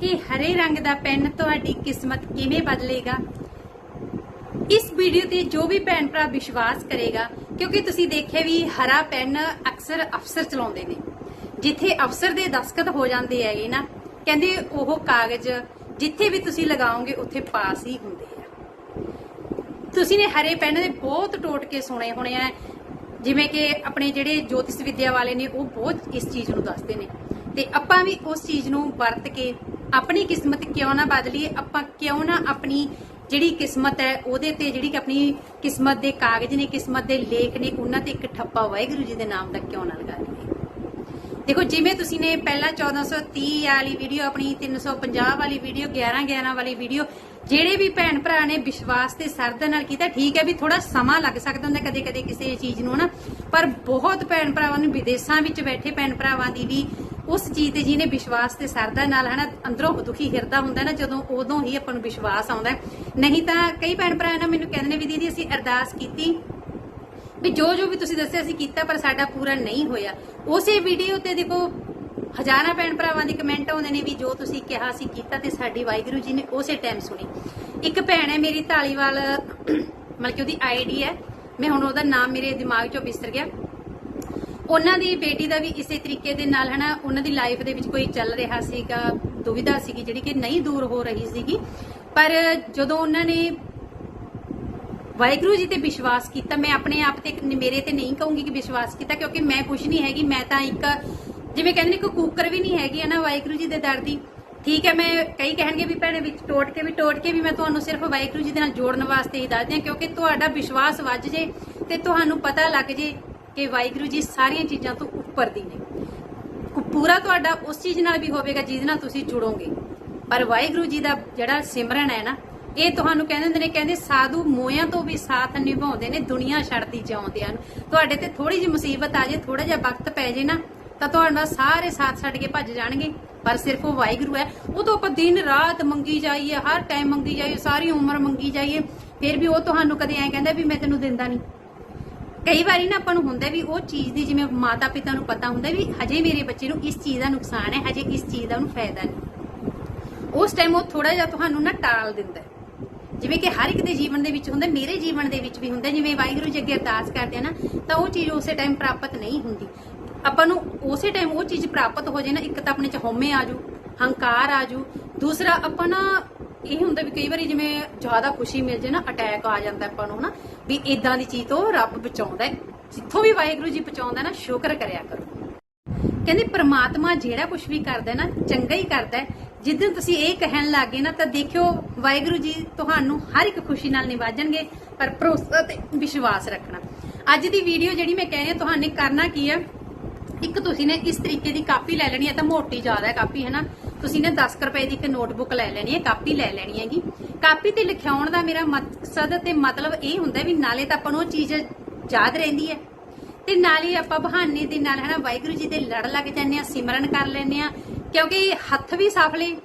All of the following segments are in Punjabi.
ਕਿ ਹਰੇ ਰੰਗ ਦਾ ਪੈਨ ਤੁਹਾਡੀ ਕਿਸਮਤ ਕਿਵੇਂ ਬਦਲੇਗਾ? ਇਸ ਵੀਡੀਓ ਤੇ ਜੋ ਵੀ ਭੈਣ ਭਰਾ ਵਿਸ਼ਵਾਸ ਕਰੇਗਾ, ਕਿਉਂਕਿ ਤੁਸੀਂ ਦੇਖਿਆ ਵੀ ਹਰਾ ਪੈਨ ਅਕਸਰ ਅਫਸਰ ਚਲਾਉਂਦੇ ਨੇ। ਜਿੱਥੇ ਅਫਸਰ ਦੇ ਦਸਖਤ ਹੋ ਜਾਂਦੇ ਹੈਗੇ ਨਾ, ਕਹਿੰਦੇ ਉਹ ਕਾਗਜ਼ ਜਿੱਥੇ ਵੀ ਤੁਸੀਂ ਲਗਾਓਗੇ, ਉੱਥੇ ਪਾਸ ਹੀ ਹੁੰਦੇ ਆ। ਤੁਸੀਂ ਨੇ ਹਰੇ ਪੈਨ ਦੇ ਬਹੁਤ ਟੋਟਕੇ ਸੁਣੇ ਹੋਣੇ ਆ। ਜਿਵੇਂ ਕਿ ਆਪਣੇ ਜਿਹੜੇ ਜੋਤਿਸ਼ ਵਿਦਿਆ ਵਾਲੇ ਨੇ, ਉਹ ਬਹੁਤ ਇਸ ਚੀਜ਼ ਨੂੰ ਦੱਸਦੇ ਨੇ। ਤੇ ਆਪਾਂ ਵੀ ਉਸ ਚੀਜ਼ ਨੂੰ ਵਰਤ ਕੇ ਆਪਣੀ ਕਿਸਮਤ ਕਿਉਂ ਨਾ ਬਦਲੀਏ? ਆਪਾਂ ਕਿਉਂ ਨਾ ਆਪਣੀ ਜਿਹੜੀ ਕਿਸਮਤ ਹੈ, ਉਹਦੇ ਤੇ ਜਿਹੜੀ ਆਪਣੀ ਕਿਸਮਤ ਦੇ ਕਾਗਜ਼ ਨੇ, ਕਿਸਮਤ ਦੇ ਲੇਖ ਨੇ, ਉਹਨਾਂ ਤੇ ਇੱਕ ਠੱਪਾ ਵਾਹਿਗੁਰੂ ਜੀ ਦੇ ਨਾਮ ਦਾ ਕਿਉਂ ਨਾ ਲਗਾ ਲਈਏ? ਦੇਖੋ, ਜਿਵੇਂ ਤੁਸੀਂ ਨੇ ਪਹਿਲਾਂ 1430 ਵਾਲੀ ਵੀਡੀਓ ਆਪਣੀ 350 ਵਾਲੀ ਵੀਡੀਓ 11 11 ਵਾਲੀ ਵੀਡੀਓ ਜਿਹੜੇ ਵੀ ਭੈਣ ਭਰਾ ਨੇ ਵਿਸ਼ਵਾਸ ਤੇ ਸਰਦ ਨਾਲ ਕੀਤਾ, ਠੀਕ ਹੈ ਵੀ ਥੋੜਾ ਸਮਾਂ ਲੱਗ ਸਕਦਾ ਹੁੰਦਾ ਕਦੇ ਕਦੇ ਕਿਸੇ ਚੀਜ਼ ਨੂੰ, ਹਨਾ? ਪਰ ਬਹੁਤ ਭੈਣ ਭਰਾਵਾਂ ਨੂੰ ਵਿਦੇਸ਼ਾਂ ਵਿੱਚ ਬੈਠੇ ਭੈਣ ਭਰਾਵਾਂ ਦੀ ਵੀ ਉਸ ਚੀਜ਼ ਤੇ ਜਿਹਨੇ ਵਿਸ਼ਵਾਸ ਤੇ ਸਰਦਾ ਨਾਲ, ਹਨਾ, ਅੰਦਰੋਂ ਦੁਖੀ ਹਿਰਦਾ ਹੁੰਦਾ ਨਾ, ਜਦੋਂ ਉਦੋਂ ਹੀ ਆਪਾਂ ਨੂੰ ਵਿਸ਼ਵਾਸ ਆਉਂਦਾ ਨਹੀਂ ਤਾਂ ਕਈ ਭੈਣ ਭਰਾ ਨਾ ਮੈਨੂੰ ਕਹਿੰਦੇ ਨੇ ਵੀ ਦੀਦੀ, ਅਸੀਂ ਅਰਦਾਸ ਕੀਤੀ। ਵੀ ਜੋ ਜੋ ਵੀ ਤੁਸੀਂ ਦੱਸਿਆ ਸੀ ਕੀਤਾ, ਪਰ ਸਾਡਾ ਪੂਰਾ ਨਹੀਂ ਹੋਇਆ। ਉਸੇ ਵੀਡੀਓ ਤੇ ਦੇਖੋ, ਹਜ਼ਾਰਾਂ ਭੈਣ ਭਰਾਵਾਂ ਦੇ ਕਮੈਂਟ ਆਉਂਦੇ ਨੇ ਵੀ ਜੋ ਤੁਸੀਂ ਕਿਹਾ ਸੀ ਕੀਤਾ ਤੇ ਸਾਡੀ ਵਾਹਿਗੁਰੂ ਜੀ ਨੇ ਉਸੇ ਟਾਈਮ ਸੁਣੀ। ਇੱਕ ਭੈਣ ਹੈ ਮੇਰੀ ਢਾਲੀਵਾਲ ਮਤਲਬ ਕਿ ਉਹਦੀ ਆਈਡੀ ਹੈ। ਮੈਂ ਹੁਣ ਉਹਦਾ ਨਾਮ ਮੇਰੇ ਦਿਮਾਗ ਚੋਂ ਵਿਸਰ ਗਿਆ। ਉਹਨਾਂ ਦੀ ਬੇਟੀ ਦਾ ਵੀ ਇਸੇ ਤਰੀਕੇ ਦੇ ਨਾਲ, ਹਨਾ, ਉਹਨਾਂ ਦੀ ਲਾਈਫ ਦੇ ਵਿੱਚ ਕੋਈ ਚੱਲ ਰਿਹਾ ਸੀਗਾ, ਦੁਵਿਧਾ ਸੀਗੀ ਜਿਹੜੀ ਕਿ ਨਹੀਂ ਦੂਰ ਹੋ ਰਹੀ ਸੀਗੀ। ਪਰ ਜਦੋਂ ਉਹਨਾਂ ਨੇ ਵਾਹਿਗੁਰੂ ਜੀ ਤੇ ਵਿਸ਼ਵਾਸ ਕੀਤਾ, ਮੈਂ ਆਪਣੇ ਆਪ ਤੇ ਮੇਰੇ ਤੇ ਨਹੀਂ ਕਹੂੰਗੀ ਕਿ ਵਿਸ਼ਵਾਸ ਕੀਤਾ, ਕਿਉਂਕਿ ਮੈਂ ਕੁਝ ਨਹੀਂ ਹੈਗੀ, ਮੈਂ ਤਾਂ ਇੱਕ ਜਿਵੇਂ ਕਹਿੰਦੇ ਨੇ ਕੋਈ ਕੂਕਰ ਵੀ ਨਹੀਂ ਹੈਗੀ ਹੈ ਨਾ ਵਾਹਿਗੁਰੂ ਜੀ ਦੇ ਦਰ ਦੀ। ਠੀਕ ਹੈ, ਮੈਂ ਕਈ ਕਹਿਣਗੇ ਵੀ ਭੈਣੇ ਵਿੱਚ ਟੋਟ ਕੇ ਵੀ ਟੋਟ ਕੇ ਵੀ ਮੈਂ ਤੁਹਾਨੂੰ ਸਿਰਫ ਵਾਹਿਗੁਰੂ ਜੀ ਦੇ ਨਾਲ ਜੋੜਨ ਵਾਸਤੇ ਹੀ ਦੱਸਦੀ ਹਾਂ, ਕਿਉਂਕਿ ਤੁਹਾਡਾ ਵਿਸ਼ਵਾਸ ਵੱਜ ਜੇ ਤੇ ਤੁਹਾਨੂੰ ਪਤਾ ਲੱਗ ਜੇ ਕਿ ਵਾਹਿਗੁਰੂ ਜੀ ਸਾਰੀਆਂ ਚੀਜ਼ਾਂ ਤੋਂ ਉੱਪਰ ਦੀ ਨੇ। ਪੂਰਾ ਤੁਹਾਡਾ ਉਸ ਚੀਜ਼ ਨਾਲ ਵੀ ਹੋਵੇਗਾ ਜਿਹਦੇ ਨਾਲ ਤੁਸੀਂ ਜੁੜੋਗੇ। ਪਰ ਵਾਹਿਗੁਰੂ ਜੀ ਦਾ ਜਿਹੜਾ ਸਿਮਰਨ ਹੈ ਨਾ, ਇਹ ਤੁਹਾਨੂੰ ਕਹਿੰਦੇ ਹੁੰਦੇ ਨੇ, ਕਹਿੰਦੇ ਸਾਧੂ ਮੋਇਆਂ ਤੋਂ ਵੀ ਸਾਥ ਨਿਭਾਉਂਦੇ ਨੇ, ਦੁਨੀਆ ਛੱਡਦੀ ਜਾਂਦਿਆਂ ਨੂੰ ਤੁਹਾਡੇ ਤੇ ਥੋੜੀ ਜਿਹੀ ਮੁਸੀਬਤ ਆ ਜੇ ਥੋੜਾ ਜਿਹਾ ਵਕਤ ਪੈ ਜੇ ਨਾ, ਤਾਂ ਤੁਹਾਡਾ ਸਾਰੇ ਸਾਥ ਛੱਡ ਕੇ ਭੱਜ ਜਾਣਗੇ। ਪਰ ਸਿਰਫ ਉਹ ਵਾਹਿਗੁਰੂ ਹੈ। ਉਹ ਤੋਂ ਆਪਾਂ ਦਿਨ ਰਾਤ ਮੰਗੀ ਜਾਈਏ, ਹਰ ਟਾਈਮ ਮੰਗੀ ਜਾਈਏ, ਸਾਰੀ ਉਮਰ ਮੰਗੀ ਜਾਈਏ। ਫਿਰ ਵੀ ਉਹ ਤੁਹਾਨੂੰ ਕਦੇ ਐਂ ਕਹਿੰਦਾ ਵੀ ਮੈਂ ਤੈਨੂੰ ਦਿੰਦਾ ਨਹੀਂ। ਕਈ ਵਾਰੀ ਨਾ ਆਪਾਂ ਨੂੰ ਹੁੰਦਾ ਵੀ ਉਹ ਚੀਜ਼ ਦੀ ਜਿਵੇਂ ਮਾਤਾ ਪਿਤਾ ਨੂੰ ਪਤਾ ਹੁੰਦਾ ਵੀ ਹਜੇ ਮੇਰੇ ਬੱਚੇ ਨੂੰ ਇਸ ਚੀਜ਼ ਦਾ ਨੁਕਸਾਨ ਹੈ, ਹਜੇ ਇਸ ਚੀਜ਼ ਦਾ ਉਹਨੂੰ ਫਾਇਦਾ ਨਹੀਂ। ਉਸ ਟਾਈਮ ਉਹ ਥੋੜਾ ਜਿਹਾ ਤੁਹਾਨੂੰ ਨਾ ਟਾਲ ਦਿੰਦਾ ਜਿਵੇਂ ਕਿ ਹਰ ਇੱਕ ਦੇ ਜੀਵਨ ਦੇ ਵਿੱਚ ਹੁੰਦਾ, ਮੇਰੇ ਜੀਵਨ ਦੇ ਵਿੱਚ ਵੀ ਹੁੰਦਾ, ਜਿਵੇਂ ਵਾਹਿਗੁਰੂ ਜੀ ਅੱਗੇ ਅਰਦਾਸ ਕਰਦੇ ਆ ਨਾ, ਤਾਂ ਉਹ ਚੀਜ਼ ਉਸੇ ਟਾਈਮ ਪ੍ਰਾਪਤ ਨਹੀਂ ਹੁੰਦੀ। ਆਪਾਂ ਨੂੰ ਉਸੇ ਟਾਈਮ ਉਹ ਚੀਜ਼ ਪ੍ਰਾਪਤ ਹੋ ਜੇ ਨਾ, ਇੱਕ ਤਾਂ ਆਪਣੇ ਚ ਹਉਮੈ ਆਜੂ ਹੰਕਾਰ ਆਜੂ ਦੂਸਰਾ ਆਪਾਂ ਨਾ ਇਹ ਹੁੰਦਾ ਵੀ ਕਈ ਵਾਰੀ ਜਿਵੇਂ ਜ਼ਿਆਦਾ ਖੁਸ਼ੀ ਮਿਲ ਜੇ ਨਾ ਅਟੈਕ ਆ ਜਾਂਦਾ ਆਪਾਂ ਨੂੰ ਨਾ ਵੀ ਇਦਾਂ ਦੀ ਚੀਜ਼ ਤੋਂ ਰੱਬ ਬਚਾਉਂਦਾ ਜਿੱਥੋਂ ਵੀ ਵਾਹਿਗੁਰੂ ਜੀ ਬਚਾਉਂਦਾ ਨਾ, ਸ਼ੁਕਰ ਕਰਿਆ ਕਰੋ। ਕਹਿੰਦੇ ਪ੍ਰਮਾਤਮਾ ਜਿਹੜਾ ਕੁਝ ਵੀ ਕਰਦਾ ਨਾ, ਚੰਗਾ ਹੀ ਕਰਦਾ ਜਿੱਦਨ ਤੁਸੀਂ ਇਹ ਕਹਿਣ ਲੱਗੇ ਨਾ, ਤਾਂ ਦੇਖਿਓ ਵਾਹਿਗੁਰੂ ਜੀ ਤੁਹਾਨੂੰ ਹਰ ਇੱਕ ਖੁਸ਼ੀ ਨਾਲ ਨਿਵਾਜਣਗੇ, ਪਰ ਭਰੋਸਾ ਤੇ ਵਿਸ਼ਵਾਸ ਰੱਖਣਾ। ਅੱਜ ਦੀ ਵੀਡੀਓ ਜਿਹੜੀ ਮੈਂ ਕਹਿ ਰਹੀ ਹਾਂ, ਤੁਹਾਨੂੰ ਕਰਨਾ ਕੀ ਹੈ ਇੱਕ ਤੁਸੀਂ ਨੇ ਇਸ ਤਰੀਕੇ ਦੀ ਕਾਪੀ ਲੈ ਲੈਣੀ ਹੈ ਤਾਂ ਮੋਟੀ ਜ਼ਿਆਦਾ ਹੈ ਕਾਪੀ ਹੈ ਨਾ। ਤੁਸੀਂ ਨੇ 10 ਰੁਪਏ ਦੀ ਇੱਕ ਨੋਟਬੁੱਕ ਲੈ ਲੈਣੀ ਹੈ, ਕਾਪੀ ਲੈ ਲੈਣੀ ਹੈਗੀ। ਕਾਪੀ ਤੇ ਲਿਖਾਉਣ ਦਾ ਮੇਰਾ ਮਕਸਦ ਤੇ ਮਤਲਬ ਇਹ ਹੁੰਦਾ ਵੀ ਨਾਲੇ ਤਾਂ ਆਪਾਂ ਨੂੰ ਉਹ ਚੀਜ਼ ਯਾਦ ਰਹਿੰਦੀ ਹੈ। ਤੇ ਨਾਲ ਆਪਾਂ ਬਹਾਨੇ ਦੇ ਨਾਲ ਹਨਾ ਵਾਹਿਗੁਰੂ ਜੀ ਦੇ ਲੜ ਲੱਗ ਜਾਂਦੇ ਆ ਸਿਮਰਨ ਕਰ ਲੈਂਦੇ ਆ ਕਿਉਂਕਿ ਹੱਥ ਵੀ ਸਫਲੇ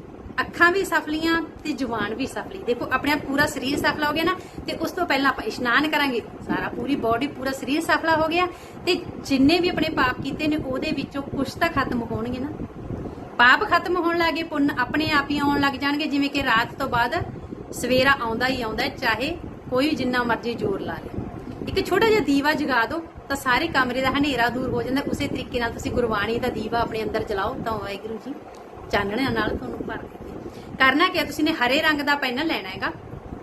ਅੱਖਾਂ ਵੀ ਸਫਲੀਆਂ ਤੇ ਜ਼ੁਬਾਨ ਵੀ ਸਫਲੀ ਦੇਖੋ, ਆਪਣੇ ਪੂਰਾ ਸਰੀਰ ਸਫਲਾ ਹੋ ਗਿਆ ਨਾ, ਤੇ ਉਸ ਤੋਂ ਪਹਿਲਾਂ ਆਪਾਂ ਇਸ਼ਨਾਨ ਕਰਾਂਗੇ, ਸਾਰਾ ਪੂਰੀ ਬਾਡੀ ਪੂਰਾ ਸਰੀਰ ਸਫਲਾ ਹੋ ਗਿਆ, ਤੇ ਜਿੰਨੇ ਵੀ ਆਪਣੇ ਪਾਪ ਕੀਤੇ ਨੇ, ਉਹਦੇ ਵਿੱਚੋਂ ਕੁਝ ਤਾਂ ਖਤਮ ਹੋਣਗੇ ਨਾ। ਪਾਪ ਖਤਮ ਹੋਣ ਲੱਗੇ ਪੁੰਨ ਆਪਣੇ ਆਪ ਹੀ ਆਉਣ ਲੱਗ ਜਾਣਗੇ, ਜਿਵੇਂ ਕਿ ਰਾਤ ਤੋਂ ਬਾਅਦ ਸਵੇਰਾ ਆਉਂਦਾ ਹੀ ਆਉਂਦਾ ਚਾਹੇ ਕੋਈ ਜਿੰਨਾ ਮਰਜ਼ੀ ਜ਼ੋਰ ਲਾ ਲੇ। ਇੱਕ ਛੋਟਾ ਜਿਹਾ ਦੀਵਾ ਜਗਾ ਦਿਓ ਤਾਂ ਸਾਰੇ ਕਮਰੇ ਦਾ ਹਨੇਰਾ ਦੂਰ ਹੋ ਜਾਂਦਾ, ਉਸੇ ਤਰੀਕੇ ਨਾਲ ਤੁਸੀਂ ਗੁਰਬਾਣੀ ਦਾ ਦੀਵਾ ਆਪਣੇ ਅੰਦਰ ਜਲਾਓ, ਤਾਂ ਵਾਹਿਗੁਰੂ ਜੀ ਚਾਨਣਿਆਂ ਨਾਲ ਤੁਹਾਨੂੰ ਭਰ ਦੇਣਗੇ ਕਰਨਾ ਕੀ ਤੁਸੀਂ ਨੇ ਹਰੇ ਰੰਗ ਦਾ ਪੈਨ ਲੈਣਾ ਹੈਗਾ।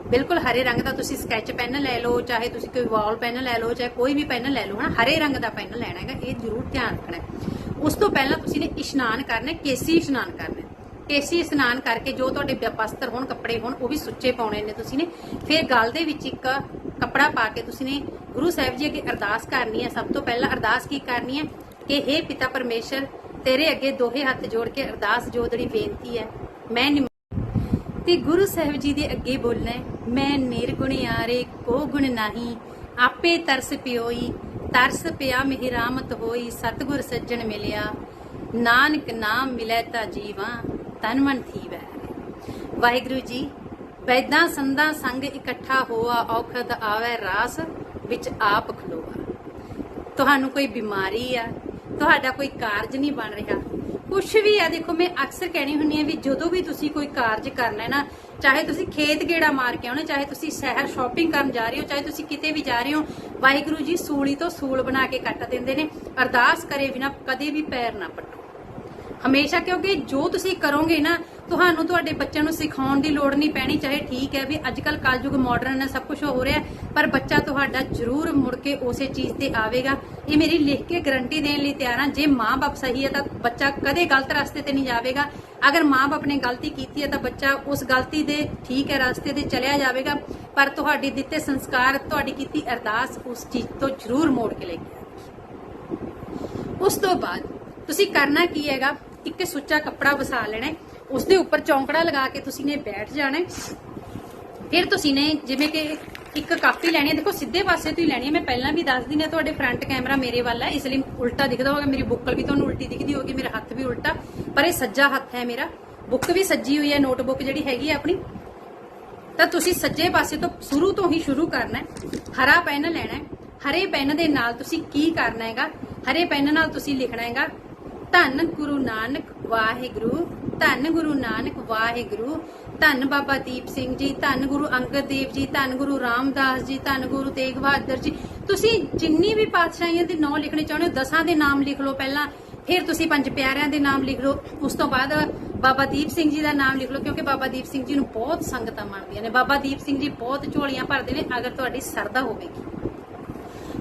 ਬਿਲਕੁਲ ਹਰੇ ਰੰਗ ਦਾ ਤੁਸੀਂ ਸਕੈਚ ਪੈਨ ਲੈ ਲਓ, ਚਾਹੇ ਤੁਸੀਂ ਕੋਈ ਵਾਲ ਪੈਨ ਲੈ ਲਓ, ਚਾਹੇ ਕੋਈ ਵੀ ਪੈਨ ਲੈ ਲਓ, ਹਨਾ, ਹਰੇ ਰੰਗ ਦਾ ਪੈਨ ਲੈਣਾ ਹੈਗਾ, ਇਹ ਜ਼ਰੂਰ ਧਿਆਨ ਰੱਖਣਾ ਉਸ ਤੋਂ ਪਹਿਲਾਂ ਤੁਸੀਂ ਨੇ ਇਸ਼ਨਾਨ ਕਰਨਾ ਕੇਸੀ ਇਸ਼ਨਾਨ ਕਰਨਾ। ਕੇਸੀ ਇਸ਼ਨਾਨ ਕਰਕੇ ਜੋ ਤੁਹਾਡੇ ਵਸਤਰ ਹੋਣ ਕੱਪੜੇ ਹੋਣ ਉਹ ਵੀ ਸੁੱਚੇ ਪਾਉਣੇ ਨੇ ਤੁਸੀਂ ਨੇ। ਫਿਰ ਗਲ ਦੇ ਵਿੱਚ ਇੱਕ ਕੱਪੜਾ ਪਾ ਕੇ ਤੁਸੀਂ ਨੇ ਗੁਰੂ ਸਾਹਿਬ ਜੀ ਅੱਗੇ ਅਰਦਾਸ ਕਰਨੀ ਹੈ। ਸਭ ਤੋਂ ਪਹਿਲਾਂ ਅਰਦਾਸ ਕੀ ਕਰਨੀ ਹੈ? ਕਿ हे ਪਿਤਾ ਪਰਮੇਸ਼ਰ ਤੇਰੇ ਅੱਗੇ ਦੋਹੇ ਹੱਥ ਜੋੜ ਕੇ ਅਰਦਾਸ ਜੋਦੜੀ ਬੇਨਤੀ ਹੈ। ਮੈਂ ਨਿਮ- ਤੇ ਗੁਰੂ ਸਾਹਿਬ ਜੀ ਦੇ ਅੱਗੇ ਬੋਲਣਾ ਹੈ, ਮੈਂ ਨਿਰਗੁਣਿਆਰੇ ਕੋ ਗੁਣ ਨਹੀਂ ਆਪੇ ਤਰਸ ਪਿਓਈ ਤਰਸ ਪਿਆ ਮਿhi ਰਾਮਤ ਹੋਈ, ਸਤਗੁਰ ਸੱਜਣ ਮਿਲਿਆ, ਨਾਨਕ ਨਾਮ ਮਿਲੈ ਤਾ ਜੀਵਾਂ, ਤਨ ਮਨ ਥੀਵੈ। ਵਾਹਿਗੁਰੂ ਜੀ, ਵੈਦਾਂ ਸੰਦਾਂ ਸੰਗ ਇਕੱਠਾ ਹੋਆ, ਔਖਦ ਆਵੈ ਰਾਸ ਵਿੱਚ ਆਪ ਖਲੋਆ। ਤੁਹਾਨੂੰ ਕੋਈ ਬਿਮਾਰੀ ਆ, ਤੁਹਾਡਾ ਕੋਈ ਕਾਰਜ ਨਹੀਂ ਬਣ ਰਿਹਾ। ਕੁਝ ਵੀ ਆ, ਦੇਖੋ, ਮੈਂ ਅਕਸਰ ਕਹਿਣੀ ਹੁੰਨੀ ਆ ਵੀ ਜਦੋਂ ਵੀ ਤੁਸੀਂ ਕੋਈ ਕਾਰਜ ਕਰਨਾ ਹੈ ਨਾ ਚਾਹੇ ਤੁਸੀਂ ਖੇਤ ਗੇੜਾ ਮਾਰ ਕੇ ਆਉਣਾ, ਚਾਹੇ ਤੁਸੀਂ ਸ਼ਹਿਰ ਸ਼ਾਪਿੰਗ ਕਰਨ ਜਾ ਰਹੇ ਹੋ, ਚਾਹੇ ਤੁਸੀਂ ਕਿਤੇ ਵੀ ਜਾ ਰਹੇ ਹੋ, ਵਾਹਿਗੁਰੂ ਜੀ ਸੂਲੀ ਤੋਂ ਸੂਲ ਬਣਾ ਕੇ ਕੱਟ ਦਿੰਦੇ ਨੇ। ਅਰਦਾਸ ਕਰੇ ਬਿਨਾ ਕਦੇ ਵੀ ਪੈਰ ਨਾ ਪੱਟੋ। ਹਮੇਸ਼ਾ ਕਿਉਂਕਿ ਜੋ ਤੁਸੀਂ ਕਰੋਗੇ ਨਾ, ਤੁਹਾਨੂੰ ਤੁਹਾਡੇ ਬੱਚਿਆਂ ਨੂੰ ਸਿਖਾਉਣ ਦੀ ਲੋੜ ਨਹੀਂ ਪੈਣੀ, ਚਾਹੇ ਠੀਕ ਹੈ ਵੀ ਅੱਜ ਕੱਲ ਕਲਯੁਗ ਮਾਡਰਨ ਹੈ, ਸਭ ਕੁਝ ਹੋ ਰਿਹਾ ਪਰ ਬੱਚਾ ਤੁਹਾਡਾ ਜ਼ਰੂਰ ਮੁੜ ਕੇ ਉਸੇ ਚੀਜ਼ ਤੇ ਆਵੇਗਾ। ਇਹ ਮੇਰੀ ਲਿਖ ਕੇ ਗਰੰਟੀ ਦੇਣ ਲਈ ਤਿਆਰ ਹਾਂ, ਜੇ ਮਾਂ-ਬਾਪ ਸਹੀ ਹੈ ਤਾਂ ਬੱਚਾ ਕਦੇ ਗਲਤ ਰਸਤੇ ਤੇ ਨਹੀਂ ਜਾਵੇਗਾ। ਅਗਰ ਮਾਂ-ਬਾਪ ਨੇ ਗਲਤੀ ਕੀਤੀ ਹੈ ਤਾਂ ਬੱਚਾ ਉਸ ਗਲਤੀ ਦੇ ਠੀਕ ਹੈ ਰਸਤੇ ਤੇ ਚਲਿਆ ਜਾਵੇਗਾ, ਪਰ ਤੁਹਾਡੇ ਦਿੱਤੇ ਸੰਸਕਾਰ, ਤੁਹਾਡੀ ਕੀਤੀ ਅਰਦਾਸ ਉਸ ਚੀਜ਼ ਤੋਂ ਜ਼ਰੂਰ ਮੋੜ ਕੇ ਲੈ ਕੇ ਉਸ ਤੋਂ ਬਾਅਦ ਤੁਸੀਂ ਕਰਨਾ ਕੀ ਹੈਗਾ? ਇੱਕ ਸੁੱਚਾ ਕੱਪੜਾ ਵਸਾ ਲੈਣਾ ਉਸ ਦੇ ਉੱਪਰ ਚੌਂਕੜਾ ਲਗਾ ਕੇ ਤੁਸੀਂ ਨੇ ਬੈਠ ਜਾਣਾ ਫਿਰ ਤੁਸੀਂ ਨੇ ਜਿਵੇਂ ਕਿ ਇੱਕ ਕਾਪੀ ਲੈਣੀ ਹੈ, ਦੇਖੋ ਸਿੱਧੇ ਪਾਸੇ ਤੋਂ ਹੀ ਲੈਣੀ ਹੈ। ਮੈਂ ਪਹਿਲਾਂ ਵੀ ਦੱਸ ਦਿੰਦੀ ਹਾਂ, ਤੁਹਾਡੇ ਫਰੰਟ ਕੈਮਰਾ ਮੇਰੇ ਵੱਲ ਹੈ। ਇਸ ਲਈ ਉਲਟਾ ਦਿਖਦਾ ਹੋਗਾ ਮੇਰੀ ਬੁੱਕਲ ਵੀ ਤੁਹਾਨੂੰ ਉਲਟੀ ਦਿਖਦੀ ਹੋਗੀ ਮੇਰਾ ਹੱਥ ਵੀ ਉਲਟਾ। ਪਰ ਇਹ ਸੱਜਾ ਹੱਥ ਹੈ ਮੇਰਾ। ਬੁੱਕ ਵੀ ਸੱਜੀ ਹੋਈ ਹੈ ਨੋਟਬੁੱਕ ਜਿਹੜੀ ਹੈਗੀ ਹੈ ਆਪਣੀ। ਤਾਂ ਤੁਸੀਂ ਸੱਜੇ ਪਾਸੇ ਤੋਂ ਸ਼ੁਰੂ ਤੋਂ ਹੀ ਸ਼ੁਰੂ ਕਰਨਾ ਹੈ। ਹਰਾ ਪੈਨ ਲੈਣਾ ਹੈ। ਹਰੇ ਪੈਨ ਦੇ ਨਾਲ ਤੁਸੀਂ ਕੀ ਕਰਨਾ ਹੈਗਾ? ਹਰੇ ਪੈਨ ਨਾਲ ਤੁਸੀਂ ਲਿਖਣਾ ਹੈਗਾ। ਧੰਨ ਗੁਰੂ ਨਾਨਕ ਵਾਹਿਗੁਰੂ, ਧੰਨ ਗੁਰੂ ਨਾਨਕ ਵਾਹਿਗੁਰੂ, ਧੰਨ ਬਾਬਾ ਦੀਪ ਸਿੰਘ ਜੀ, ਧੰਨ ਗੁਰੂ ਅੰਗਦ ਦੇਵ ਜੀ, ਧੰਨ ਗੁਰੂ ਰਾਮਦਾਸ ਜੀ, ਧੰਨ ਗੁਰੂ ਤੇਗ ਬਹਾਦਰ ਜੀ। ਤੁਸੀਂ ਜਿੰਨੀ ਵੀ ਪਾਤਸ਼ਾਹੀਆਂ ਦੇ ਨਾਂ ਲਿਖਣੇ ਚਾਹੁੰਦੇ ਹੋ, ਦਸਾਂ ਦੇ ਨਾਮ ਲਿਖ ਲਓ ਪਹਿਲਾਂ, ਫਿਰ ਤੁਸੀਂ ਪੰਜ ਪਿਆਰਿਆਂ ਦੇ ਨਾਮ ਲਿਖ ਲਓ। ਉਸ ਤੋਂ ਬਾਅਦ ਬਾਬਾ ਦੀਪ ਸਿੰਘ ਜੀ ਦਾ ਨਾਮ ਲਿਖ ਲਓ, ਕਿਉਂਕਿ ਬਾਬਾ ਦੀਪ ਸਿੰਘ ਜੀ ਨੂੰ ਬਹੁਤ ਸੰਗਤਾਂ ਮੰਨਦੀਆਂ ਨੇ। ਬਾਬਾ ਦੀਪ ਸਿੰਘ ਜੀ ਬਹੁਤ ਝੋਲੀਆਂ ਭਰਦੇ ਨੇ, ਅਗਰ ਤੁਹਾਡੀ ਸਰਦਾ ਹੋਵੇਗੀ।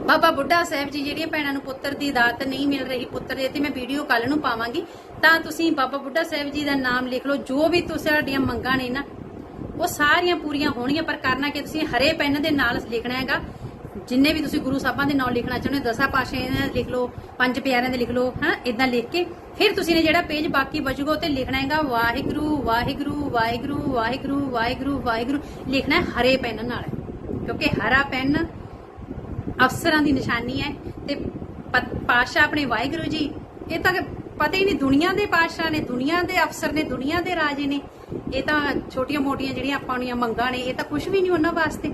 ਬਾਬਾ ਬੁੱਢਾ ਸਾਹਿਬ ਜੀ ਜਿਹੜੀਆਂ ਭੈਣਾਂ ਨੂੰ ਪੁੱਤਰ ਦੀ ਦਾਤ ਨਹੀਂ ਮਿਲ ਰਹੀ, ਪੁੱਤਰ ਦੇ ਤੇ ਮੈਂ ਵੀਡੀਓ ਕੱਲ ਨੂੰ ਪਾਵਾਂਗੀ। ਤਾਂ ਤੁਸੀਂ ਬਾਬਾ ਬੁੱਢਾ ਸਾਹਿਬ ਜੀ ਦਾ ਨਾਮ ਲਿਖ ਲਓ, ਜੋ ਵੀ ਤੁਹਾਡੀਆਂ ਮੰਗਾਂ ਨੇ ਨਾ, ਉਹ ਸਾਰੀਆਂ ਪੂਰੀਆਂ ਹੋਣਗੀਆਂ, ਪਰ ਕਰਨਾ ਕਿ ਤੁਸੀਂ ਹਰੇ ਪੈਨ ਦੇ ਨਾਲ ਲਿਖਣਾ ਹੈਗਾ। ਜਿੰਨੇ ਵੀ ਤੁਸੀਂ ਗੁਰੂ ਸਾਹਿਬਾਂ ਦੇ ਨਾਮ ਲਿਖਣਾ ਚਾਹੁੰਦੇ ਹੋ, ਦਸਾਂ ਪਾਸ਼ਿਆਂ ਦੇ ਲਿਖ ਲਓ, ਪੰਜ ਪਿਆਰਿਆਂ ਦੇ ਲਿਖ ਲਓ, ਹਾਂ ਇਦਾਂ ਲਿਖ ਕੇ ਫਿਰ ਤੁਸੀਂ ਨੇ ਜਿਹੜਾ ਪੇਜ ਬਾਕੀ ਬਚੂਗਾ ਤੇ ਲਿਖਣਾ ਹੈਗਾ, ਵਾਹਿਗੁਰੂ ਵਾਹਿਗੁਰੂ ਵਾਹਿਗੁਰੂ ਵਾਹਿਗੁਰੂ ਵਾਹਿਗੁਰੂ ਵਾਹਿਗੁਰੂ, ਲਿਖਣਾ ਹਰੇ ਪੈਨ ਨਾਲ। ਕਿਉਂਕਿ ਹਰਾ ਪੈਨ ਅਫਸਰਾਂ ਦੀ ਨਿਸ਼ਾਨੀ ਹੈ ਤੇ ਪ- ਆਪਣੇ ਵਾਹਿਗੁਰੂ ਜੀ, ਇਹ ਤਾਂ ਪਤਾ ਹੀ ਨਹੀਂ ਦੁਨੀਆ ਦੇ ਪਾਤਸ਼ਾਹ ਨੇ, ਦੁਨੀਆ ਦੇ ਅਫਸਰ ਨੇ, ਦੁਨੀਆ ਦੇ ਰਾਜੇ ਨੇ, ਇਹ ਤਾਂ ਛੋਟੀਆਂ ਮੋਟੀਆਂ ਜਿਹੜੀਆਂ ਆਪਾਂ ਨੂੰ ਮੰਗਾਂ ਨੇ, ਇਹ ਤਾਂ ਕੁਝ ਵੀ ਨਹੀਂ ਉਹਨਾਂ ਵਾਸਤੇ।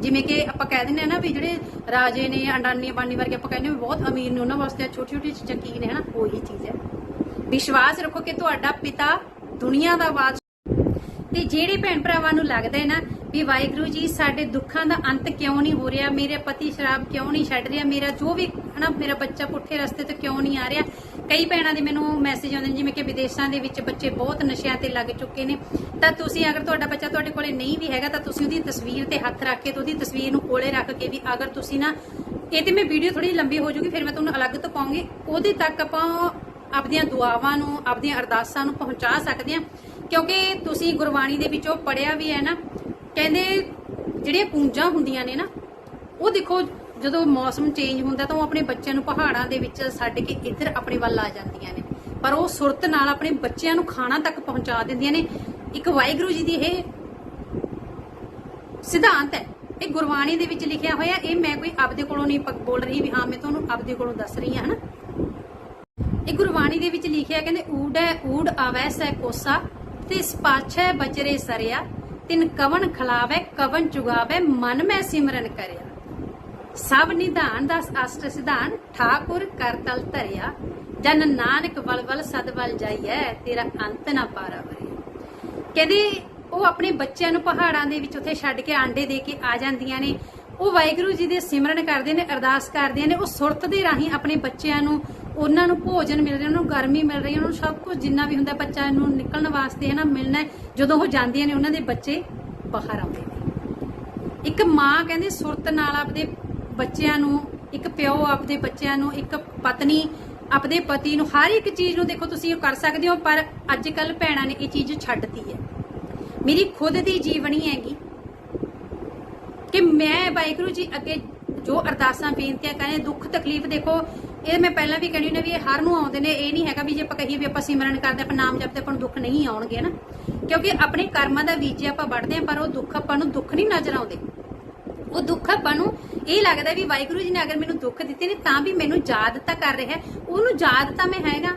ਜਿਵੇਂ ਕਿ ਆਪਾਂ ਕਹਿ ਦਿੰਦੇ ਆ ਨਾ ਵੀ ਜਿਹੜੇ ਰਾਜੇ ਨੇ ਅੰਡਾਨੀ ਬਾਨੀ ਵਰਗੇ ਆਪਾਂ ਕਹਿੰਦੇ ਵੀ ਬਹੁਤ ਅਮੀਰ ਨੇ ਉਹਨਾਂ ਵਾਸਤੇ ਛੋਟੀ ਛੋਟੀ ਚੀਜ਼ਾਂ ਕੀ ਨੇ ਹਨਾ ਉਹੀ ਚੀਜ਼ ਹੈ। ਵਿਸ਼ਵਾਸ ਰੱਖੋ ਕਿ ਤੁਹਾਡਾ ਪਿਤਾ ਦੁਨੀਆ ਦਾ ਬਾਦਸ਼ਾਹ ਤੇ ਜਿਹੜੇ ਭੈਣ ਭਰਾਵਾਂ ਨੂੰ ਲੱਗਦਾ ਹੈ ਨਾ ਵੀ ਵਾਹਿਗੁਰੂ ਜੀ, ਸਾਡੇ ਦੁੱਖਾਂ ਦਾ ਅੰਤ ਕਿਉਂ ਨਹੀਂ ਹੋ ਰਿਹਾ? ਮੇਰੇ ਪਤੀ ਸ਼ਰਾਬ ਕਿਉਂ ਨਹੀਂ ਛੱਡ ਰਿਹਾ? ਮੇਰਾ ਜੋ ਵੀ, ਹਨਾ, ਮੇਰਾ ਬੱਚਾ ਪੁੱਠੇ ਰਸਤੇ ਤੇ ਕਿਉਂ ਨਹੀਂ ਆ ਰਿਹਾ? ਕਈ ਭੈਣਾਂ ਦੇ ਮੈਨੂੰ ਮੈਸੇਜ ਆਉਂਦੇ ਨੇ, ਜਿਵੇਂ ਕਿ ਵਿਦੇਸ਼ਾਂ ਦੇ ਵਿੱਚ ਬੱਚੇ ਬਹੁਤ ਨਸ਼ਿਆਂ ਤੇ ਲੱਗ ਚੁੱਕੇ ਨੇ। ਤਾਂ ਤੁਸੀਂ ਅਗਰ ਤੁਹਾਡਾ ਬੱਚਾ ਤੁਹਾਡੇ ਕੋਲੇ ਨਹੀਂ ਵੀ ਹੈਗਾ, ਤਾਂ ਤੁਸੀਂ ਉਹਦੀ ਤਸਵੀਰ ਤੇ ਹੱਥ ਰੱਖ ਕੇ ਤੇ ਉਹਦੀ ਤਸਵੀਰ ਨੂੰ ਕੋਲੇ ਰੱਖ ਕੇ ਵੀ ਅਗਰ ਤੁਸੀਂ ਨਾ, ਇਹ ਤੇ ਮੈਂ ਵੀਡੀਓ ਥੋੜੀ ਲੰਬੀ ਹੋ ਜੂਗੀ ਫਿਰ ਮੈਂ ਤੁਹਾਨੂੰ ਅਲੱਗ ਤੋਂ ਪਾਉਂਗੀ ਉਹਦੇ ਤੱਕ ਆਪਾਂ ਆਪਣੀਆਂ ਦੁਆਵਾਂ ਨੂੰ ਆਪਣੀਆਂ ਅਰਦਾਸਾਂ ਨੂੰ ਪਹੁੰਚਾ ਸਕਦੇ ਹਾਂ। ਕਿਉਂਕਿ ਤੁਸੀਂ ਗੁਰਬਾਣੀ ਦੇ ਵਿੱਚੋਂ ਪੜਿਆ ਵੀ ਹੈ ਨਾ ਕਹਿੰਦੇ ਜਿਹੜੀਆਂ ਪੂੰਜਾਂ ਹੁੰਦੀਆਂ ਨੇ ਨਾ, ਉਹ ਦੇਖੋ ਜਦੋਂ ਮੌਸਮ ਚੇਂਜ ਹੁੰਦਾ ਤਾਂ ਉਹ ਆਪਣੇ ਬੱਚਿਆਂ ਨੂੰ ਪਹਾੜਾਂ ਦੇ ਵਿੱਚ ਛੱਡ ਕੇ ਇੱਧਰ ਆਪਣੇ ਵੱਲ ਆ ਜਾਂਦੀਆਂ ਨੇ। ਪਰ ਉਹ ਸੁਰਤ ਨਾਲ ਆਪਣੇ ਬੱਚਿਆਂ ਨੂੰ ਖਾਣਾ ਤੱਕ ਪਹੁੰਚਾ ਦਿੰਦੀਆਂ ਨੇ। ਇੱਕ ਵਾਹਿਗੁਰੂ ਜੀ ਦੀ ਇਹ ਸਿਧਾਂਤ ਹੈ। ਇਹ ਗੁਰਬਾਣੀ ਦੇ ਵਿੱਚ ਲਿਖਿਆ ਹੋਇਆ, ਇਹ ਮੈਂ ਕੋਈ ਆਪਦੇ ਕੋਲੋਂ ਨਹੀਂ ਬੋਲ ਰਹੀ ਵੀ ਹਾਂ, ਮੈਂ ਤੁਹਾਨੂੰ ਆਪਦੇ ਕੋਲੋਂ ਦੱਸ ਰਹੀ ਹਾਂ, ਹਨਾ? ਇਹ ਗੁਰਬਾਣੀ ਦੇ ਵਿੱਚ ਲਿਖਿਆ ਕਹਿੰਦੇ, ਊੜ ਹੈ, ਊੜ ਆਵੈ ਸੈ ਕੋਸਾ ਤਿਸ ਪਾਛੈ ਬਚਰੇ ਸਰਿਆ ਤਿਨ ਕਵਨ ਖਲਾਵੈ ਕਵਨ ਚੁਗਾਵੈ, ਮਨ ਮੈਂ ਸਿਮਰਨ ਕਰਿਆ। ਸਭ ਨਿਧਾਨ ਦਾ ਅਸ਼ਟ ਸਿਧਾਨ, ਠਾਕੁਰ ਕਰ ਧਰਿਆ। ਜਨ ਨਾਨਕ ਵਲ ਵਲ ਸਦ ਵਲ ਜਾਈਐ, ਤੇਰਾ ਅੰਤ ਨਾ ਪਾਰਾ ਵਰੇ। ਕਹਿੰਦੇ ਉਹ ਆਪਣੇ ਬੱਚਿਆਂ ਨੂੰ ਪਹਾੜਾਂ ਦੇ ਵਿੱਚ ਉੱਥੇ ਛੱਡ ਕੇ ਆਂਡੇ ਦੇ ਕੇ ਆ ਜਾਂਦੀਆਂ ਨੇ। ਉਹ ਵਾਹਿਗੁਰੂ ਜੀ ਦੇ ਸਿਮਰਨ ਕਰਦੇ ਨੇ, ਅਰਦਾਸ ਕਰਦੇ ਨੇ, ਉਹ ਸੁਰਤ ਦੇ ਰਾਹੀਂ ਆਪਣੇ ਬੱਚਿਆਂ ਨੂੰ ਉਹਨਾਂ ਨੂੰ ਭੋਜਨ ਮਿਲ ਰਿਹਾ, ਉਹਨਾਂ ਨੂੰ ਗਰਮੀ ਮਿਲ ਰਹੀ ਹੈ, ਉਹਨਾਂ ਨੂੰ ਸਭ ਕੁਝ ਜਿੰਨਾ ਵੀ ਹੁੰਦਾ ਬੱਚਾ ਨੂੰ ਨਿਕਲਣ ਵਾਸਤੇ ਹੈ ਨਾ ਮਿਲਣਾ ਜਦੋਂ ਉਹ ਜਾਂਦੀਆਂ ਨੇ, ਉਹਨਾਂ ਦੇ ਬੱਚੇ ਬਾਹਰ ਆਉਂਦੇ ਨੇ। ਇੱਕ ਮਾਂ ਕਹਿੰਦੇ, ਸੁਰਤ ਨਾਲ ਆਪਦੇ ਬੱਚਿਆਂ ਨੂੰ, ਇੱਕ ਪਿਓ ਆਪਦੇ ਬੱਚਿਆਂ ਨੂੰ, ਇੱਕ ਪਤਨੀ ਆਪਦੇ ਪਤੀ ਨੂੰ, ਹਰ ਇੱਕ ਚੀਜ਼ ਨੂੰ ਦੇਖੋ ਤੁਸੀਂ ਉਹ ਕਰ ਸਕਦੇ ਹੋ, ਪਰ ਅੱਜ ਕੱਲ ਭੈਣਾਂ ਨੇ ਇਹ ਚੀਜ਼ ਛੱਡਤੀ ਹੈ। ਮੇਰੀ ਖੁਦ ਦੀ ਜੀਵਨੀ ਹੈਗੀ ਕਿ ਮੈਂ ਵਾਹਿਗੁਰੂ ਜੀ ਅੱਗੇ ਜੋ ਅਰਦਾਸਾਂ ਬੇਨਤੀਆਂ ਕਰੇ ਦੁੱਖ ਤਕਲੀਫ ਦੇਖੋ ਇਹ ਮੈਂ ਪਹਿਲਾਂ ਵੀ ਕਹਿਣੀ ਨੇ ਵੀ ਇਹ ਹਰ ਨੂੰ ਆਉਂਦੇ ਨੇ, ਇਹ ਨਹੀਂ ਹੈਗਾ ਵੀ ਜੇ ਆਪਾਂ ਕਹੀਏ ਵੀ ਆਪਾਂ ਸਿਮਰਨ ਕਰਦੇ ਆਪਾਂ ਨਾਮ ਜਪਦੇ ਆਪਾਂ ਨੂੰ ਦੁੱਖ ਨਹੀਂ ਆਉਣਗੇ ਨਾ ਕਿਉਂਕਿ ਆਪਣੇ ਕਰਮਾਂ ਦਾ ਬੀਜ ਆਪਾਂ ਵੱਢਦੇ ਆ, ਪਰ ਉਹ ਦੁੱਖ ਆਪਾਂ ਨੂੰ ਦੁੱਖ ਨਹੀਂ ਨਜ਼ਰ ਆਉਂਦੇ ਉਹ ਦੁੱਖ ਆਪਾਂ ਨੂੰ ਇਹ ਲੱਗਦਾ ਵੀ ਵਾਹਿਗੁਰੂ ਜੀ ਨੇ ਅਗਰ ਮੈਨੂੰ ਦੁੱਖ ਦਿੱਤੇ ਨੇ, ਤਾਂ ਵੀ ਮੈਨੂੰ ਯਾਦ ਤਾਂ ਕਰ ਰਿਹਾ। ਉਹਨੂੰ ਯਾਦ ਤਾਂ ਮੈਂ ਹੈਗਾ।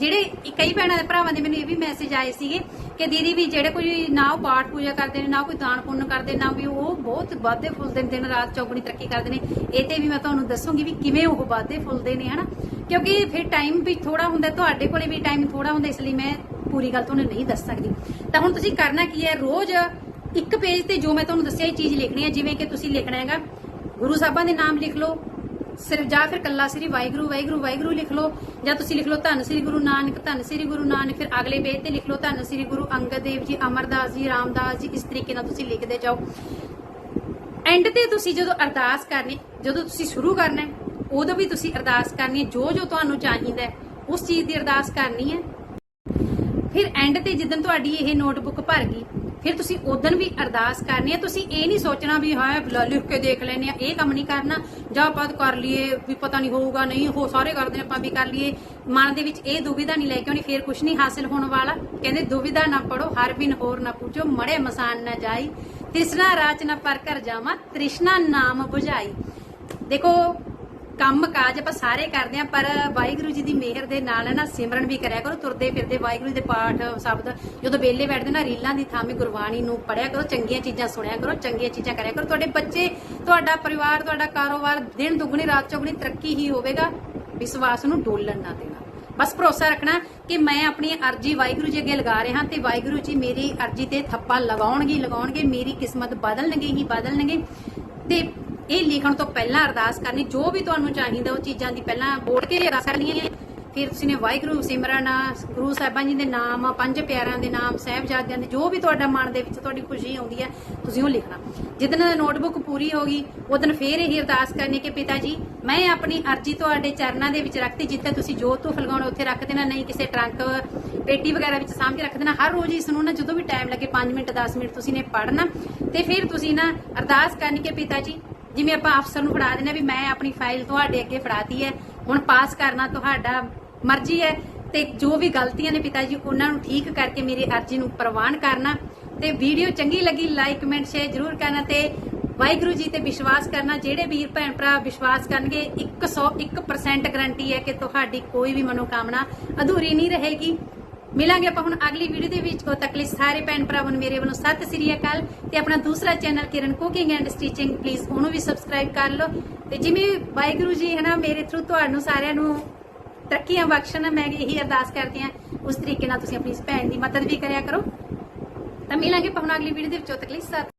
ਜਿਹੜੇ ਕਈ ਭੈਣਾਂ ਦੇ ਭਰਾਵਾਂ ਦੇ ਮੈਨੂੰ ਇਹ ਵੀ ਮੈਸੇਜ ਆਏ ਸੀਗੇ ਕਿ ਦੀਦੀ ਵੀ ਜਿਹੜੇ ਕੋਈ ਨਾ ਉਹ ਪਾਠ ਪੂਜਾ ਕਰਦੇ ਨੇ, ਨਾ ਕੋਈ ਦਾਨ ਪੁੰਨ ਕਰਦੇ, ਨਾ ਵੀ ਉਹ ਬਹੁਤ ਵਾਧੇ ਫੁੱਲਦੇ ਨੇ ਦਿਨ ਰਾਤ ਚੌਗਣੀ ਤਰੱਕੀ ਕਰਦੇ ਨੇ। ਇਹ ਤੇ ਵੀ ਮੈਂ ਤੁਹਾਨੂੰ ਦੱਸੂਗੀ ਵੀ ਕਿਵੇਂ ਉਹ ਵਾਧੇ ਫੁੱਲਦੇ ਨੇ, ਹਨਾ? ਕਿਉਂਕਿ ਫਿਰ ਟਾਈਮ ਵੀ ਥੋੜਾ ਹੁੰਦਾ, ਤੁਹਾਡੇ ਕੋਲੇ ਵੀ ਟਾਈਮ ਥੋੜਾ ਹੁੰਦਾ, ਇਸ ਲਈ ਮੈਂ ਪੂਰੀ ਗੱਲ ਤੁਹਾਨੂੰ ਨਹੀਂ ਦੱਸ ਸਕਦੀ। ਤਾਂ ਹੁਣ ਤੁਸੀਂ ਕਰਨਾ ਕੀ ਹੈ, ਰੋਜ਼ ਇੱਕ ਪੇਜ ਤੇ ਜੋ ਮੈਂ ਤੁਹਾਨੂੰ ਦੱਸਿਆ, ਇਹ ਚੀਜ਼ ਲਿਖਣੀ ਹੈ, ਜਿਵੇਂ ਕਿ ਤੁਸੀਂ ਲਿਖਣਾ ਹੈਗਾ, ਗੁਰੂ ਸਾਹਿਬਾਂ ਦੇ ਨਾਮ ਲਿਖ ਲਓ ਸਿਰਫ ਜਾਂ ਫਿਰ ਕੱਲਾ ਸ੍ਰੀ ਵਾਹਿਗੁਰੂ ਵਾਹਿਗੁਰੂ ਵਾਹਿਗੁਰੂ ਲਿਖ ਲਓ, ਜਾਂ ਤੁਸੀਂ ਲਿਖ ਲਓ ਧੰਨ ਸ੍ਰੀ ਗੁਰੂ ਨਾਨਕ, ਧੰਨ ਸ੍ਰੀ ਗੁਰੂ ਨਾਨਕ, ਫਿਰ ਅਗਲੇ ਪੇਜ ਤੇ ਲਿਖ ਲਓ ਧੰਨ ਸ੍ਰੀ ਗੁਰੂ ਅੰਗਦ ਦੇਵ ਜੀ, ਅਮਰਦਾਸ ਜੀ, ਰਾਮਦਾਸ ਜੀ, ਇਸ ਤਰੀਕੇ ਨਾਲ ਤੁਸੀਂ ਲਿਖਦੇ ਜਾਓ। ਐਂਡ ਤੇ ਤੁਸੀਂ ਜਦੋਂ ਅਰਦਾਸ ਕਰਨੀ, ਜਦੋਂ ਤੁਸੀਂ ਸ਼ੁਰੂ ਕਰਨਾ ਹੈ, ਉਦੋਂ ਵੀ ਤੁਸੀਂ ਅਰਦਾਸ ਕਰਨੀ ਜੋ ਜੋ ਤੁਹਾਨੂੰ ਚਾਹੀਦਾ ਉਸ ਚੀਜ਼ ਦੀ ਅਰਦਾਸ ਕਰਨੀ ਹੈ। ਫਿਰ ਐਂਡ ਤੇ ਜਿੱਦਨ ਤੁਹਾਡੀ ਇਹ ਨੋਟਬੁੱਕ ਭਰ ਗਈ ਫਿਰ ਤੁਸੀਂ ਉਦੋਂ ਵੀ ਅਰਦਾਸ ਕਰਨੀ ਹੈ। ਤੁਸੀਂ ਇਹ ਨਹੀਂ ਸੋਚਣਾ ਵੀ ਹਾਂ ਲਿਖ ਕੇ ਦੇਖ ਲੈਨੇ ਆ ਇਹ ਕੰਮ ਨਹੀਂ ਕਰਨਾ। ਜਾਂ ਆਪਾਂ ਕਰ ਲਈਏ, ਵੀ ਪਤਾ ਨਹੀਂ ਹੋਊਗਾ, ਨਹੀਂ, ਹੋ ਸਾਰੇ ਕਰਦੇ ਆਪਾਂ ਵੀ ਕਰ ਲਈਏ। ਮਨ ਦੇ ਵਿੱਚ ਇਹ ਦੁਵਿਧਾ ਨਹੀਂ ਲੈ ਕੇ ਆਉਣੀ, ਫਿਰ ਕੁਝ ਨਹੀਂ ਹਾਸਿਲ ਹੋਣ ਵਾਲਾ। ਕਹਿੰਦੇ ਦੁਵਿਧਾ ਨਾ ਪੜੋ, ਹਰ ਬਿਨ ਹੋਰ ਨਾ ਪੁੱਛੋ ਮੜੇ ਮਸਾਨ ਨਾ ਜਾਈ। ਤ੍ਰਿਸ਼ਨਾ ਰਾਚ ਨਾ ਪਰ ਕਰ ਜਾਵਾਂ, ਤ੍ਰਿਸ਼ਨਾ ਨਾਮ 부ਝਾਈ ਦੇਖੋ ਕੰਮ ਕਾਜ ਆਪਾਂ ਸਾਰੇ ਕਰਦੇ ਆ ਪਰ ਵਾਹਿਗੁਰੂ ਜੀ ਦੀ ਮਿਹਰ ਦੇ ਨਾਲ ਨਾ ਸਿਮਰਨ ਵੀ ਕਰਿਆ ਕਰੋ, ਤੁਰਦੇ ਫਿਰਦੇ ਵਾਹਿਗੁਰੂ ਦੇ ਪਾਠ, ਸ਼ਬਦ, ਜਦੋਂ ਬੇਲੇ ਬੈਠਦੇ ਨਾ, ਰੀਲਾਂ ਦੀ ਥਾਂ 'ਤੇ ਗੁਰਬਾਣੀ ਨੂੰ ਪੜਿਆ ਕਰੋ, ਚੰਗੀਆਂ ਚੀਜ਼ਾਂ ਸੁਣਿਆ ਕਰੋ, ਚੰਗੀਆਂ ਚੀਜ਼ਾਂ ਕਰਿਆ ਕਰੋ। ਤੁਹਾਡੇ ਬੱਚੇ, ਤੁਹਾਡਾ ਪਰਿਵਾਰ, ਤੁਹਾਡਾ ਕਾਰੋਬਾਰ ਦਿਨ ਦੁੱਗਣੀ, ਰਾਤ ਚੌਗਣੀ ਤਰੱਕੀ ਹੀ ਹੋਵੇਗਾ, ਵਿਸ਼ਵਾਸ ਨੂੰ ਡੋਲਣ ਨਾ ਦੇਣਾ। ਬਸ ਭਰੋਸਾ ਰੱਖਣਾ ਕਿ ਮੈਂ ਆਪਣੀ ਅਰਜੀ ਵਾਹਿਗੁਰੂ ਜੀ ਅੱਗੇ ਲਗਾ ਰਿਹਾ ਤੇ ਵਾਹਿਗੁਰੂ ਜੀ ਮੇਰੀ ਅਰਜੀ ਤੇ ਥੱਪਾ ਲਗਾਉਣਗੇ ਲਗਾਉਣਗੇ, ਮੇਰੀ ਕਿਸਮਤ ਬਦਲਣਗੇ ਹੀ ਬਦਲਣਗੇ। ਤੇ ਇਹ ਲਿਖਣ ਤੋਂ ਪਹਿਲਾਂ ਅਰਦਾਸ ਕਰਨੀ, ਜੋ ਵੀ ਤੁਹਾਨੂੰ ਚਾਹੀਦਾ, ਉਹ ਚੀਜ਼ਾਂ ਦੀ ਪਹਿਲਾਂ ਬੋਲ ਕੇ ਅਰਦਾਸ ਕਰਨੀ ਹੈ ਫਿਰ ਤੁਸੀਂ ਨੇ ਵਾਹਿਗੁਰੂ ਸਿਮਰਨ, ਗੁਰੂ ਸਾਹਿਬਾਨ ਜੀ ਦੇ ਨਾਮ, ਪੰਜ ਪਿਆਰਿਆਂ ਦੇ ਨਾਮ, ਸਾਹਿਬਜ਼ਾਦਿਆਂ ਦੇ, ਜੋ ਵੀ ਤੁਹਾਡਾ ਮਨ ਦੇ ਵਿੱਚ ਤੁਹਾਡੀ ਖੁਸ਼ੀ ਆਉਂਦੀ ਹੈ, ਤੁਸੀਂ ਉਹ ਲਿਖਣਾ। ਜਿੱਦਣ ਨੋਟਬੁੱਕ ਪੂਰੀ ਹੋ ਗਈ ਉਦੋਂ ਫੇਰ ਇਹ ਅਰਦਾਸ ਕਰਨੀ ਕਿ ਪਿਤਾ ਜੀ, ਮੈਂ ਆਪਣੀ ਅਰਜੀ ਤੁਹਾਡੇ ਚਰਨਾਂ ਦੇ ਵਿੱਚ ਰੱਖਤੀ, ਜਿੱਥੇ ਤੁਸੀਂ ਜੋਤ ਤੋਂ ਫਲਗਾਉਣਾ, ਉੱਥੇ ਰੱਖ ਦੇਣਾ, ਨਹੀਂ ਕਿਸੇ ਟਰੰਕ ਪੇਟੀ ਵਗੈਰਾ ਵਿੱਚ ਸਾਂਭ ਕੇ ਰੱਖ ਦੇਣਾ। ਹਰ ਰੋਜ਼ ਇਸ ਨੂੰ ਨਾ ਜਦੋਂ ਵੀ ਟਾਈਮ ਲੱਗੇ 5 ਮਿੰਟ 10 ਮਿੰਟ ਤੁਸੀਂ ਨੇ ਪੜ੍ਹਨਾ। ਤੇ ਫਿਰ ਤੁਸੀਂ ਨਾ ਅਰਦਾਸ ਕਰਨੀ ਕਿ ਪਿਤਾ ਜੀ ਜਿਵੇਂ ਆਪਾਂ ਅਫਸਰ ਨੂੰ ਫੜਾ ਦਿੰਦੇ ਵੀ ਮੈਂ ਆਪਣੀ ਫਾਈਲ ਤੁਹਾਡੇ ਅੱਗੇ ਫੜਾਤੀ ਹੈ, ਹੁਣ ਪਾਸ ਕਰਨਾ ਤੁਹਾਡਾ ਮਰਜ਼ੀ ਹੈ ਤੇ ਜੋ ਵੀ ਗਲਤੀਆਂ ਨੇ ਪਿਤਾ ਜੀ ਉਹਨਾਂ ਨੂੰ ਠੀਕ ਕਰਕੇ ਮੇਰੀ ਅਰਜ਼ੀ ਨੂੰ ਪ੍ਰਵਾਨ ਕਰਨਾ ਤੇ ਵੀਡੀਓ ਚੰਗੀ ਲੱਗੀ ਲਾਈਕ ਕਮੈਂਟ ਸ਼ੇਅਰ ਜਰੂਰ ਕਰਨਾ ਤੇ ਵਾਹਿਗੁਰੂ ਜੀ ਤੇ ਵਿਸ਼ਵਾਸ ਕਰਨਾ, ਜਿਹੜੇ ਵੀਰ ਭੈਣ ਭਰਾ ਵਿਸ਼ਵਾਸ ਕਰਨਗੇ 101% ਗਰੰਟੀ ਹੈ ਕਿ ਤੁਹਾਡੀ ਕੋਈ ਵੀ ਮਨੋਕਾਮਨਾ ਅਧੂਰੀ ਨਹੀਂ ਰਹੇਗੀ। ਮਿਲਾਂਗੇ ਆਪਾਂ ਹੁਣ ਅਗਲੀ ਵੀਡੀਓ ਦੇ ਵਿੱਚ। ਉਦੋਂ ਤੱਕ ਲਈ ਸਾਰੇ ਭੈਣ ਭਰਾਵਾਂ ਨੂੰ ਮੇਰੇ ਵੱਲੋਂ ਸਤਿ ਸ੍ਰੀ ਅਕਾਲ ਤੇ ਆਪਣਾ ਦੂਸਰਾ channel Kiran cooking and stitching please ਉਹਨੂੰ ਵੀ ਸਬਸਕ੍ਰਾਈਬ ਕਰ ਲਓ। ਤੇ ਜਿਵੇਂ ਵਾਹਿਗੁਰੂ ਜੀ ਹਨਾ, ਮੇਰੇ ਥਰੂ ਤੁਹਾਨੂੰ ਸਾਰਿਆਂ ਨੂੰ ਤਰੱਕੀਆਂ ਬਖਸ਼ਣ, ਮੈਂ ਇਹੀ ਅਰਦਾਸ ਕਰਦੀ ਹਾਂ, ਉਸ ਤਰੀਕੇ ਨਾਲ ਤੁਸੀਂ ਆਪਣੀ ਭੈਣ ਦੀ ਮਦਦ ਵੀ ਕਰਿਆ ਕਰੋ। ਤਾਂ ਮਿਲਾਂਗੇ ਆਪਾਂ ਹੁਣ ਅਗਲੀ ਵੀਡੀਓ ਦੇ ਵਿੱਚ। ਉਦੋਂ ਤੱਕ ਲਈ ਸਤਿ